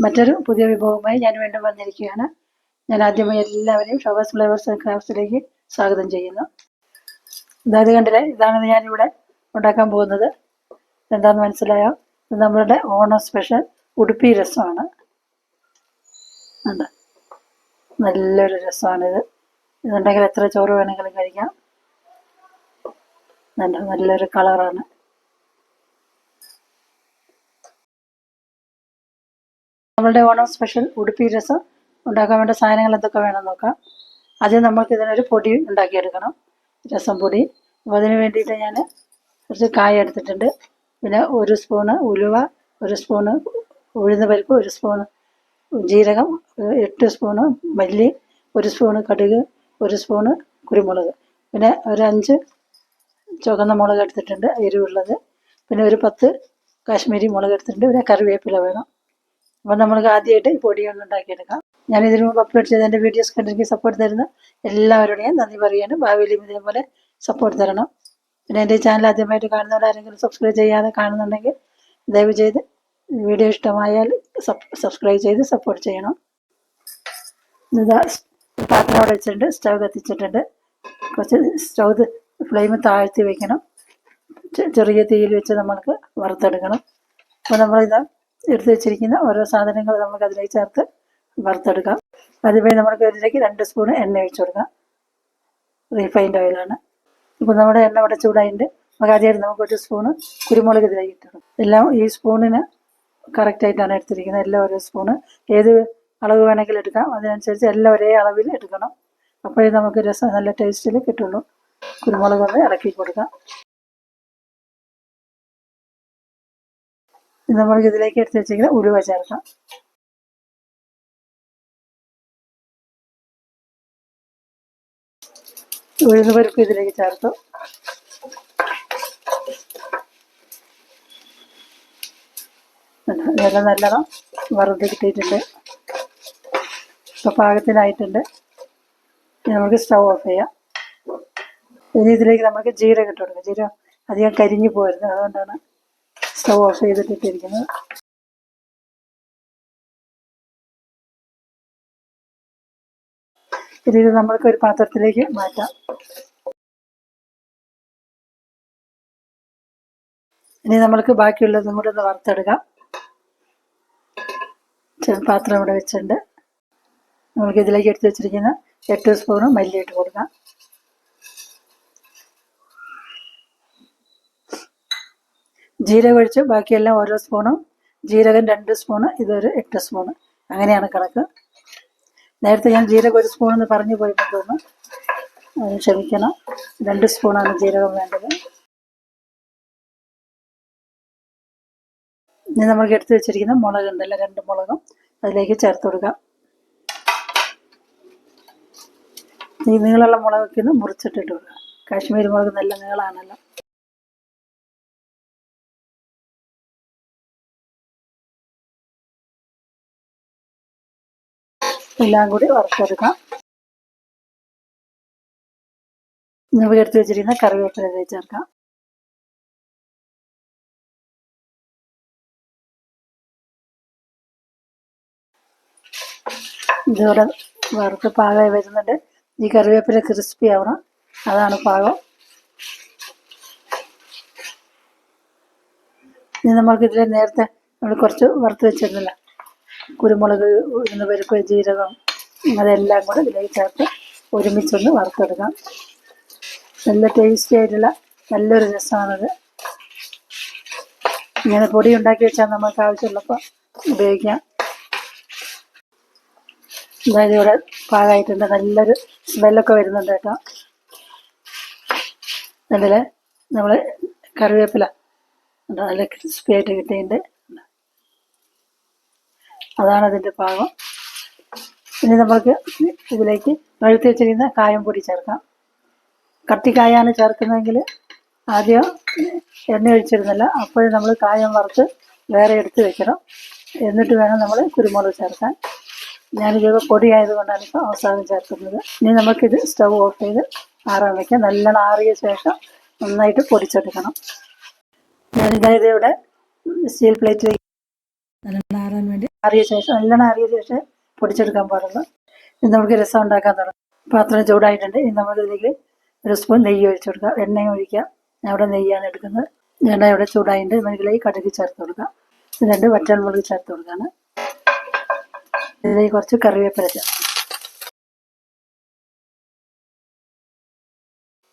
മറ്റൊരു പുതിയ വിഭവവുമായി ഞാൻ വീണ്ടും വന്നിരിക്കുകയാണ്. ഞാൻ ആദ്യമായി എല്ലാവരെയും ഷോവേഴ്സ് ഫ്ലേവേഴ്സ് ആൻഡ് ക്രാഫ്റ്റ്സിലേക്ക് സ്വാഗതം ചെയ്യുന്നു. ഇതായത് കണ്ടില്ലേ? ഇതാണ് ഞാനിവിടെ ഉണ്ടാക്കാൻ പോകുന്നത്. എന്താണെന്ന് മനസ്സിലായോ? ഇത് നമ്മളുടെ ഓണം സ്പെഷ്യൽ ഉടുപ്പി രസമാണ്. ഉണ്ട്. നല്ലൊരു രസമാണിത്. ഇതുണ്ടെങ്കിൽ എത്ര ചോറ് വേണമെങ്കിലും കഴിക്കാം. നല്ല നല്ലൊരു കളറാണ്. നമ്മളുടെ ഓണം സ്പെഷ്യൽ ഉടുപ്പി രസം ഉണ്ടാക്കാൻ വേണ്ട സാധനങ്ങൾ എന്തൊക്കെ വേണം നോക്കാം. ആദ്യം നമ്മൾക്ക് ഇതിനൊരു പൊടി ഉണ്ടാക്കിയെടുക്കണം രസം പൊടി. അപ്പോൾ അതിന് വേണ്ടിയിട്ട് ഞാൻ കുറച്ച് കായ എടുത്തിട്ടുണ്ട്. പിന്നെ ഒരു സ്പൂണ് ഉലുവ ഒരു സ്പൂണ് ഉഴുന്ന പരിപ്പ് ഒരു സ്പൂണ് ജീരകം എട്ട് സ്പൂണ് മല്ലി ഒരു സ്പൂണ് കടുക് ഒരു സ്പൂണ് കുരുമുളക്. പിന്നെ ഒരു അഞ്ച് ചുവന്ന മുളക് എടുത്തിട്ടുണ്ട് എരിവുള്ളത്. പിന്നെ ഒരു പത്ത് കാശ്മീരി മുളക് എടുത്തിട്ടുണ്ട് പിന്നെ കറിവേപ്പില വേണം. അപ്പോൾ നമ്മൾക്ക് ആദ്യമായിട്ട് ഈ പൊടി ഒന്ന് ഉണ്ടാക്കിയെടുക്കാം. ഞാൻ ഇതിനു മുമ്പ് അപ്ലോഡ് ചെയ്ത എന്റെ വീഡിയോസ് കണ്ടിരിക്കും സപ്പോർട്ട് തരുന്ന എല്ലാവരോടും ഞാൻ നന്ദി പറയാനും ഭാവിയിലും ഇതേപോലെ സപ്പോർട്ട് തരണം. പിന്നെ എന്റെ ചാനൽ ആദ്യമായിട്ട് കാണുന്നവരാരെങ്കിലും സബ്സ്ക്രൈബ് ചെയ്യാതെ കാണുന്നുണ്ടെങ്കിൽ ദയവ് ചെയ്ത് വീഡിയോ ഇഷ്ടമായാൽ സബ്സ്ക്രൈബ് ചെയ്ത് സപ്പോർട്ട് ചെയ്യണം. പാത്രം അവിടെ വെച്ചിട്ടുണ്ട്. സ്റ്റവ് കത്തിച്ചിട്ടുണ്ട്. കുറച്ച് സ്റ്റവ് ഫ്ലെയിം താഴ്ത്തി വെക്കണം. ചെറിയ തീയിൽ വെച്ച് നമ്മൾക്ക് വറുത്തെടുക്കണം. അപ്പോൾ നമ്മളിത് എടുത്ത് വെച്ചിരിക്കുന്ന ഓരോ സാധനങ്ങൾ നമുക്ക് അതിലേക്ക് ചേർത്ത് വറുത്തെടുക്കാം. അതുപോലെ നമുക്ക് ഇതിലേക്ക് രണ്ട് സ്പൂൺ എണ്ണ ഒഴിച്ചു കൊടുക്കാം. റീഫൈൻഡ് ഓയിലാണ് ഇപ്പോൾ നമ്മുടെ എണ്ണ ഇവിടെ ചൂടായിട്ടുണ്ട്. നമുക്ക് ആദ്യമായിട്ട് നമുക്ക് ഒരു സ്പൂണ് കുരുമുളക് ഇതിലേക്ക് ഇട്ടിടും എല്ലാം ഈ സ്പൂണിന് കറക്റ്റായിട്ടാണ് എടുത്തിരിക്കുന്നത്. എല്ലാം ഓരോ സ്പൂണ് ഏത് അളവ് വേണമെങ്കിലും എടുക്കാം. അതിനനുസരിച്ച് എല്ലാം ഒരേ അളവിൽ എടുക്കണം. അപ്പോഴേ നമുക്ക് രസം നല്ല ടേസ്റ്റിൽ കിട്ടുള്ളൂ. കുരുമുളക് ഒന്ന് ഇളക്കി കൊടുക്കാം. ഇനി നമ്മൾക്ക് ഇതിലേക്ക് എടുത്ത് വെച്ചിരിക്കുന്ന ഉലുവ ചേർക്കാം. ഉഴുന്ന് പരിപ്പ് ഇതിലേക്ക് ചേർത്തു. ഇതെല്ലാം നല്ലതാണ് വറുത്ത് കിട്ടിയിട്ടുണ്ട്. ഇപ്പൊ പാകത്തിനായിട്ടുണ്ട്. നമുക്ക് സ്റ്റവ് ഓഫ് ചെയ്യാം. ഇനി ഇതിലേക്ക് നമുക്ക് ജീരകം ഇട്ട് കൊടുക്കാം. ജീരകം അധികം കരിഞ്ഞു പോയിരുന്നു അതുകൊണ്ടാണ് സ്റ്റവ് ഓഫ് ചെയ്തിട്ടിട്ടിരിക്കുന്നത്. ഇനി ഇത് നമ്മൾക്ക് ഒരു പാത്രത്തിലേക്ക് മാറ്റാം. ഇനി നമ്മൾക്ക് ബാക്കിയുള്ളതും കൂടെ ഒന്ന് വറുത്തെടുക്കാം. പാത്രം ഇവിടെ വെച്ചിട്ടുണ്ട്. നമ്മൾക്ക് ഇതിലേക്ക് എടുത്ത് വെച്ചിരിക്കുന്ന എട്ട് സ്പൂണ് മല്ലി ഇട്ട് കൊടുക്കാം. ജീരകം ഒഴിച്ച് ബാക്കിയെല്ലാം ഓരോ സ്പൂണും. ജീരകം രണ്ട് സ്പൂണ് ഇതൊരു എട്ട് സ്പൂണ്. അങ്ങനെയാണ് കണക്ക്. നേരത്തെ ഞാൻ ജീരകം ഒരു സ്പൂൺ എന്ന് പറഞ്ഞു പോയിട്ടുണ്ടെന്ന് അതിന് അത് ക്ഷമിക്കണം. രണ്ട് സ്പൂണാണ് ജീരകം വേണ്ടത്. ഇനി നമുക്ക് എടുത്തു വെച്ചിരിക്കുന്ന മുളക് ഉണ്ടല്ലോ രണ്ട് മുളകും. അതിലേക്ക് ചേർത്ത് കൊടുക്കാം. ഈ നീളമുള്ള മുളകൊക്കെ ഒന്ന് മുറിച്ചിട്ടിട്ട് കൊടുക്കാം. കാശ്മീരി മുളക് നല്ല നീളമാണല്ലോ എല്ലാം കൂടി വറുത്തെടുക്കാം. എടുത്ത് വെച്ചിരിക്കുന്ന കറിവേപ്പില ചേർക്കാം. ഇതോടെ വറുത്ത് പാകമായി വരുന്നുണ്ട് ഈ കറിവേപ്പില ക്രിസ്പി ആവണം. അതാണ് പാകം. ഇനി നമുക്ക് ഇതിൽ നേരത്തെ നമ്മൾ കുറച്ച് വറുത്ത് വെച്ചിരുന്നില്ല. കുരുമുളക് ഉഴുന്ന് പരിപ്പ് ജീരകം അതെല്ലാം കൂടെ ഇതിലേക്ക് ചേർത്ത് ഒരുമിച്ചൊന്ന് വറുത്തെടുക്കാം. നല്ല ടേസ്റ്റി ആയിട്ടുള്ള നല്ലൊരു രസമാണത് ഇങ്ങനെ പൊടി ഉണ്ടാക്കി വെച്ചാൽ നമുക്ക് ആവശ്യമുള്ളപ്പോൾ ഉപയോഗിക്കാം. അതായത് ഇവിടെ പാകമായിട്ടുണ്ട്. നല്ലൊരു സ്മെല്ലൊക്കെ വരുന്നുണ്ട് കേട്ടോ. അതിൽ നമ്മൾ കറിവേപ്പില നല്ല ക്രിസ്പി ആയിട്ട് കിട്ടിയിട്ടുണ്ട്. അതാണ് അതിന്റെ പാകം ഇനി നമുക്ക് ഇതിലേക്ക് വഴുത്തി വെച്ചിരിക്കുന്ന കായം പൊടി ചേർക്കാം. കട്ടിക്കായാണ് ചേർക്കുന്നതെങ്കിൽ ആദ്യം എണ്ണ ഒഴിച്ചിരുന്നില്ല അപ്പോഴും നമ്മൾ കായം വറുത്ത് വേറെ എടുത്ത് വെക്കണം. എന്നിട്ട് വേണം നമ്മൾ കുരുമുളക് ചേർക്കാൻ. ഞാനിത് പൊടിയായതുകൊണ്ടാണ് ഇപ്പോൾ അവസാനം ചേർക്കുന്നത്. ഇനി നമുക്കിത് സ്റ്റവ് ഓഫ് ചെയ്ത് ആറാൻ വയ്ക്കാം നല്ലോണം ആറിയ ശേഷം നന്നായിട്ട് പൊടിച്ചെടുക്കണം. ഞാനിതായത് ഇവിടെ സ്റ്റീൽ പ്ലേറ്റിലേക്ക് നല്ലോണം വേണ്ടി അറിയ ശേഷം നല്ലോണം അറിയ ശേഷം പൊടിച്ചെടുക്കാൻ പാടുള്ളൂ. ഇന്ന് നമുക്ക് രസം ഉണ്ടാക്കാൻ തുടങ്ങും. പാത്രം ചൂടായിട്ടുണ്ട്. ഇനി നമുക്ക് ഇതിലേക്ക് ഒരു സ്പൂൺ നെയ്യ് ഒഴിച്ചു കൊടുക്കാം. എണ്ണയും ഒഴിക്കാം. ഞാൻ ഇവിടെ നെയ്യാണ് എടുക്കുന്നത്. എണ്ണ ഇവിടെ ചൂടായിട്ടുണ്ട്. നമുക്കിലേക്ക് കടുക് ചേർത്ത് കൊടുക്കാം. ഇത് രണ്ട് വറ്റൽമുളക് ചേർത്ത് കൊടുക്കാണ്. ഇതിലേക്ക് കുറച്ച് കറിവേപ്പില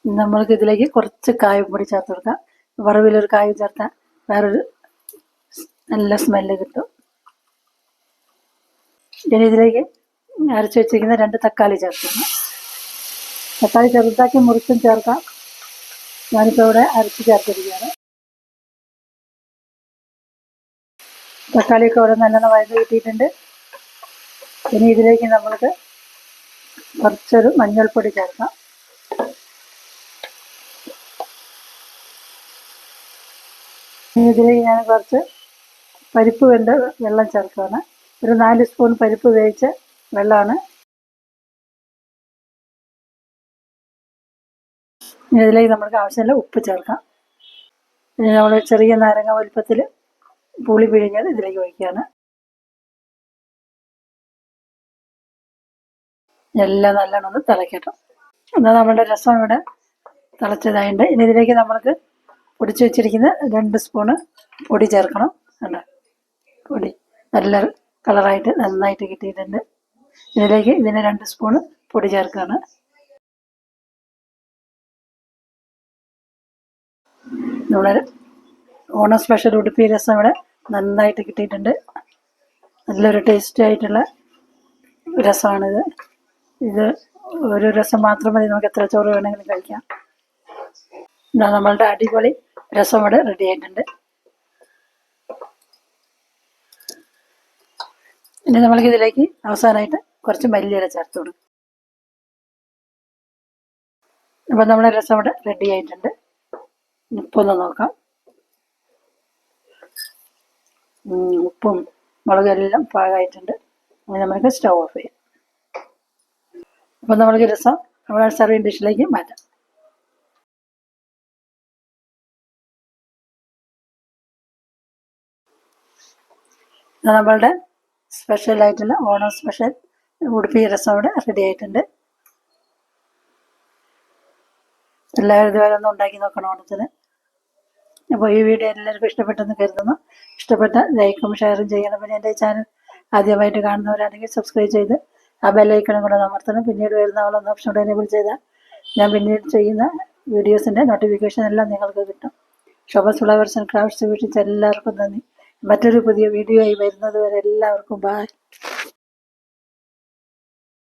നമ്മൾക്ക് ഇതിലേക്ക് കുറച്ച് കായപ്പൊടി ചേർത്ത് കൊടുക്കാം. വറവിലൊരു കായം ചേർത്താൽ വേറൊരു നല്ല സ്മെല്ല് കിട്ടും. ഇനി ഇതിലേക്ക് അരച്ച് വെച്ചിരിക്കുന്ന രണ്ട് തക്കാളി ചേർക്കുന്നു. തക്കാളി ചെറുതാക്കി മുറിച്ചും ചേർക്കാം. ഞാനിപ്പോൾ ഇവിടെ അരച്ച് ചേർത്തിരിക്കുകയാണ്. തക്കാളിയൊക്കെ ഇവിടെ നല്ലോണം വഴന്ന് കിട്ടിയിട്ടുണ്ട്. ഇനി ഇതിലേക്ക് നമ്മൾക്ക് കുറച്ചൊരു മഞ്ഞൾപ്പൊടി ചേർക്കാം. ഇതിലേക്ക് ഞാൻ കുറച്ച് പരിപ്പ് വെന്ത് വെള്ളം ചേർക്കുകയാണ് ഒരു നാല് സ്പൂൺ പരിപ്പ് വേവിച്ച വെള്ളമാണ്. ഇതിലേക്ക് നമുക്ക് ആവശ്യമുള്ള ഉപ്പ് ചേർക്കാം. ഇനി നമ്മൾ ചെറിയ നാരങ്ങ വലുപ്പത്തിൽ പുളി പിഴിഞ്ഞത് ഇതിലേക്ക് ഒഴിക്കുകയാണ്. എല്ലാം നല്ലോണം ഒന്ന് തിളക്കട്ടെ. എന്നാൽ നമ്മുടെ രസം ഇവിടെ തിളച്ചതായിട്ടുണ്ട്. ഇനി ഇതിലേക്ക് നമ്മൾക്ക് പൊടിച്ചു വെച്ചിരിക്കുന്ന രണ്ട് സ്പൂണ് പൊടി ചേർക്കണം. കണ്ടോ? പൊടി നല്ല കളറായിട്ട് നന്നായിട്ട് കിട്ടിയിട്ടുണ്ട്. ഇതിലേക്ക് ഇതിന് രണ്ട് സ്പൂണ് പൊടി ചേർക്കുകയാണ് നമ്മുടെ ഓണ സ്പെഷ്യൽ ഉടുപ്പി രസം ഇവിടെ നന്നായിട്ട് കിട്ടിയിട്ടുണ്ട്. നല്ലൊരു ടേസ്റ്റി ആയിട്ടുള്ള രസമാണിത്. ഇത് ഒരു രസം മാത്രം മതി നമുക്ക് എത്ര ചോറ് വേണമെങ്കിലും കഴിക്കാം. ഇതാ നമ്മളുടെ അടിപൊളി രസം ഇവിടെ റെഡി ആയിട്ടുണ്ട്. ഇനി നമ്മൾക്ക് ഇതിലേക്ക് അവസാനമായിട്ട് കുറച്ച് മല്ലിയില ചേർത്ത് കൊടുക്കും. അപ്പം നമ്മുടെ രസം ഇവിടെ റെഡി ആയിട്ടുണ്ട്. ഉപ്പൊന്ന് നോക്കാം. ഉം, ഉപ്പും മുളകും എല്ലാം പാകമായിട്ടുണ്ട് അങ്ങനെ നമുക്ക് സ്റ്റവ് ഓഫ് ചെയ്യാം. അപ്പം നമ്മൾക്ക് രസം നമ്മുടെ സർവിങ് ഡിഷിലേക്ക് മാറ്റാം. നമ്മളുടെ സ്പെഷ്യൽ ആയിട്ടുള്ള ഓണം സ്പെഷ്യൽ ഉടുപ്പി രസം ഇവിടെ റെഡി ആയിട്ടുണ്ട്. എല്ലാവരും ഇതുവരെ ഒന്ന് ഉണ്ടാക്കി നോക്കണം ഓണത്തിന്. അപ്പോൾ ഈ വീഡിയോ എല്ലാവർക്കും ഇഷ്ടപ്പെട്ടെന്ന് കരുതുന്നു. ഇഷ്ടപ്പെട്ട ലൈക്കും ഷെയറും ചെയ്യണം. പിന്നെ എന്റെ ചാനൽ ആദ്യമായിട്ട് കാണുന്നവരാണെങ്കിൽ സബ്സ്ക്രൈബ് ചെയ്ത് ആ ബെല്ലൈക്കണം കൂടെ അമർത്തണം. പിന്നീട് വരുന്ന ആളൊന്ന് ഓപ്ഷൻ കൂടെ എനേബിൾ ചെയ്താൽ ഞാൻ പിന്നീട് ചെയ്യുന്ന വീഡിയോസിന്റെ നോട്ടിഫിക്കേഷൻ എല്ലാം നിങ്ങൾക്ക് കിട്ടും. ശോഭ ഫ്ലവേഴ്സ് ആൻഡ് ക്രാഫ്റ്റ്സ് വീട്ടിൽ എല്ലാവർക്കും നന്ദി. മറ്റൊരു പുതിയ വീഡിയോ ആയി വരുന്നത് വരെ എല്ലാവർക്കും ബായ്